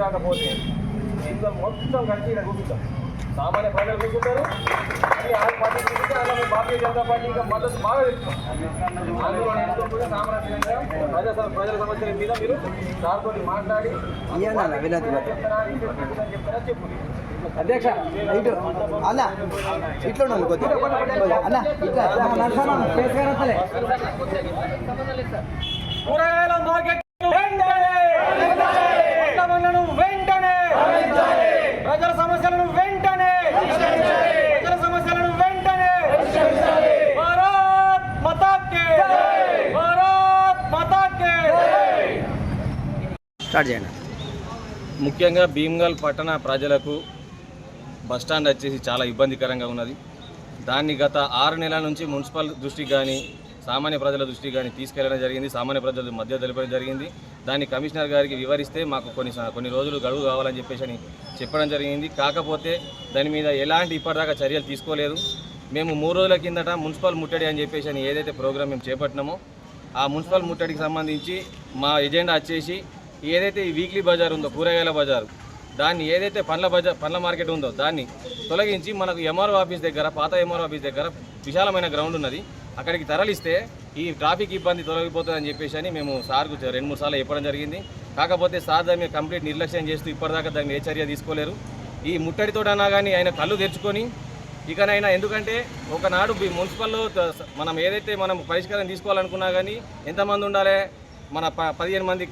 రాకపోతే ఇంకా మొత్తం కలిసి కూర్చుంటాం. సామాన్య ప్రజలు కూర్చుంటారు. భారతీయ జనతా పార్టీ ఇంకా మద్దతు బాగా ఇస్తాం నేర్చుకుంటే సామాన్యంగా ప్రజల సమస్యల మీద మీరు దాంతో మాట్లాడి ఇయ్యన్న వినతి చెప్తారా ఇంకా చెప్తారా చెప్పు. అధ్యక్ష ఇటు అన్న ఇట్లా కొద్దిగా. అన్న ఇట్లా కూరగాయల మార్కెట్ స్టార్ట్ చేయండి. ముఖ్యంగా భీమ్గల్ పట్టణ ప్రజలకు బస్టాండ్ వచ్చేసి చాలా ఇబ్బందికరంగా ఉన్నది. దాన్ని గత ఆరు నెలల నుంచి మున్సిపల్ దృష్టికి కానీ సామాన్య ప్రజల దృష్టికి కానీ తీసుకెళ్ళడం జరిగింది. సామాన్య ప్రజల మధ్య తెలపడం జరిగింది. దాన్ని కమిషనర్ గారికి వివరిస్తే మాకు కొన్ని కొన్ని రోజులు గడువు కావాలని చెప్పేసి అని చెప్పడం జరిగింది. కాకపోతే దాని మీద ఎలాంటి ఇప్పటిదాకా చర్యలు తీసుకోలేదు. మేము మూడు రోజుల కిందట మున్సిపల్ ముట్టడి అని చెప్పేసి అని ఏదైతే ప్రోగ్రామ్ మేము చేపట్టినామో ఆ మున్సిపల్ ముట్టడికి సంబంధించి మా ఎజెండా వచ్చేసి ఏదైతే ఈ వీక్లీ బజార్ ఉందో కూరగాయల బజార్ దాన్ని ఏదైతే పండ్ల బజార్ పండ్ల మార్కెట్ ఉందో దాన్ని తొలగించి మనకు ఎంఆర్ఓ ఆఫీస్ దగ్గర పాత ఎంఆర్ఓ ఆఫీస్ దగ్గర విశాలమైన గ్రౌండ్ ఉన్నది. అక్కడికి తరలిస్తే ఈ ట్రాఫిక్ ఇబ్బంది తొలగిపోతుందని చెప్పేసి అని మేము సార్కు రెండు మూడు సార్లు చెప్పడం జరిగింది. కాకపోతే సార్ దాని మీద కంప్లీట్ నిర్లక్ష్యం చేస్తూ ఇప్పటిదాకా దాని ఏ చర్య తీసుకోలేరు. ఈ ముట్టడితోటనా కానీ ఆయన కళ్ళు తెరుచుకొని ఇకనైనా ఎందుకంటే ఒకనాడు మున్సిపల్లో మనం ఏదైతే మనం పరిష్కారం తీసుకోవాలనుకున్నా కానీ ఎంతమంది ఉండాలి? మన ప పదిహేను మంది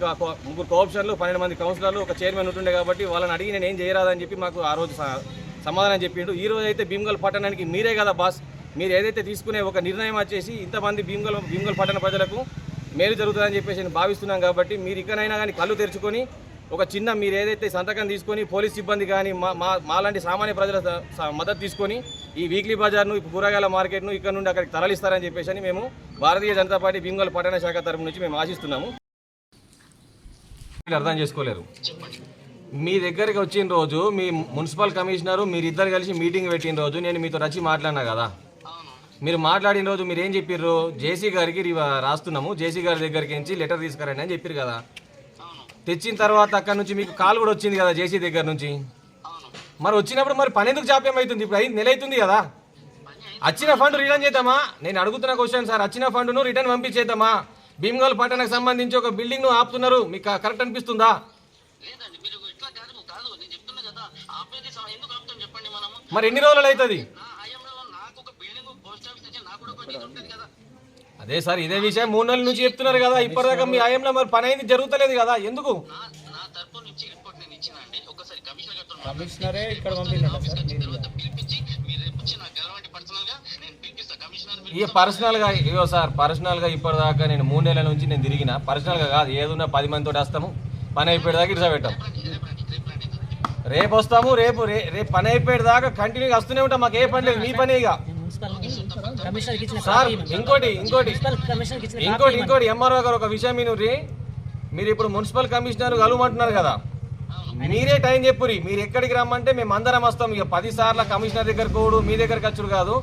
ముగ్గురు కోఆప్షన్లు పన్నెండు మంది కౌన్సిలర్లు ఒక చైర్మన్ ఉంటుండే కాబట్టి వాళ్ళని అడిగి నేను ఏం చేయరాదని చెప్పి మాకు ఆ రోజు స- సమాధానం చెప్పిండు. ఈ రోజు అయితే భీమగల్ పట్టణానికి మీరే కదా బాస్ మీరు ఏదైతే తీసుకునే ఒక నిర్ణయం వచ్చేసి ఇంతమంది భీమగల్ భీమగల్ పట్టణ ప్రజలకు మేలు జరుగుతుందని చెప్పేసి నేను భావిస్తున్నాం కాబట్టి మీరు ఇకనైనా కానీ కళ్ళు తెరుచుకొని ఒక చిన్న మీరు ఏదైతే సంతకం తీసుకొని పోలీస్ సిబ్బంది కానీ మా మా మాలాంటి సామాన్య ప్రజల స- మద్దతు తీసుకొని ఈ వీక్లీ బజార్ను ఈ కూరగాయల మార్కెట్ను ఇక్కడ నుండి అక్కడికి తరలిస్తారని చెప్పేసి అని మేము భారతీయ జనతా పార్టీ భీమగల్ పట్టణ శాఖ తరపు నుంచి మేము ఆశిస్తున్నాము. అర్థం చేసుకోలేరు. మీ దగ్గరికి వచ్చిన రోజు మీ మున్సిపల్ కమిషనరు మీరిద్దరు కలిసి మీటింగ్ పెట్టిన రోజు నేను మీతో రచి మాట్లాడినా కదా? మీరు మాట్లాడిన రోజు మీరు ఏం చెప్పారు జేసీ గారికి రాస్తున్నాము. జేసీ గారి దగ్గరికి నుంచి లెటర్ తీసుకురండి అని చెప్పారు కదా? తెచ్చిన తర్వాత అక్కడ నుంచి మీకు కాల్ కూడా వచ్చింది కదా జేసీ దగ్గర నుంచి? మరి వచ్చినప్పుడు మరి పని ఎందుకు జాప్యం అవుతుంది? ఇప్పుడు ఐదు నెల అవుతుంది కదా. వచ్చిన ఫండ్ రిటర్న్ చేద్దామా? నేను అడుగుతున్న క్వశ్చన్ సార్ వచ్చిన ఫండ్ను రిటర్న్ పంపించేద్దామా? భీమగల్ పట్టణకు సంబంధించి ఒక బిల్డింగ్ను ఆపుతున్నారు. మీకు కరెక్ట్ అనిపిస్తుందా? మరి ఎన్ని రోజులు అవుతుంది? అదే సార్ ఇదే విషయం మూడు నెలల నుంచి చెప్తున్నారు కదా ఇప్పటిదాకా మీ ఆయంలో మరి పని అయింది జరుగుతలేదు కదా ఎందుకు? నా నా తరపు నుంచి రిపోర్ట్ నేను ఇచ్చిన అండి ఒకసారి కమిషనర్ ఇక్కడ గెలవండి పర్సనల్గా ఇగో సార్ పర్సనల్గా ఇప్పటిదాకా నేను మూడు నెలల నుంచి నేను తిరిగిన పర్సనల్గా కాదు ఏదున్నా పది మందితో వస్తాము పని అయిపోయేదాకా ఇట్లా పెట్టాం. రేపు వస్తాము రేపు రే- రేపు పని అయిపోయేదాకా కంటిన్యూగా వస్తూనే ఉంటాం మాకు ఏ పని లేదు మీ పని ఇక. కమిషనర్కి ఇచ్చిన సార్ ఇంకోటి ఇంకోటి. కమిషనర్కి ఇచ్చిన ఇంకోటి ఇంకోటి ఎంఆర్ఓ గారు ఒక విషయం మీరు మీరు ఇప్పుడు మున్సిపల్ కమిషనర్ కలవమంటున్నారు కదా. మీరే టైం చెప్పురి మీరు ఎక్కడికి రమ్మంటే మేము అందరం వస్తాం. ఇక పది సార్లు కమిషనర్ దగ్గరకు పోడు మీ దగ్గరకు వచ్చుడు కాదు.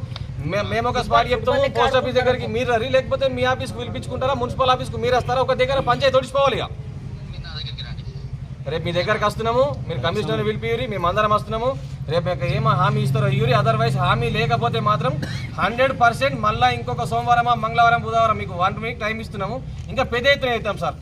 మేము ఒక స్పాట్ చెప్తాము పోస్ట్ ఆఫీస్ దగ్గరికి మీరు రీ లేకపోతే మీ ఆఫీస్కి పిలిపించుకుంటారా? మున్సిపల్ ఆఫీస్కి మీరు వస్తారా? ఒక దగ్గర పంచాయతీ ఒడిచిపోవాలి ఇక మీరు నా దగ్గరికి రండి రేపు మీ దగ్గరకు వస్తున్నాము మీరు కమిషనర్ పిలిపిరి మేము అందరం వస్తున్నాము. రేపు ఏమో హామీ ఇస్తారో యూరి అదర్వైజ్ హామీ లేకపోతే మాత్రం హండ్రెడ్ పర్సెంట్ మళ్ళీ ఇంకొక సోమవారమా మంగళవారం బుధవారం మీకు వన్ వీక్ టైం ఇస్తున్నాము. ఇంకా పెద్ద ఎత్తున అవుతాం సార్.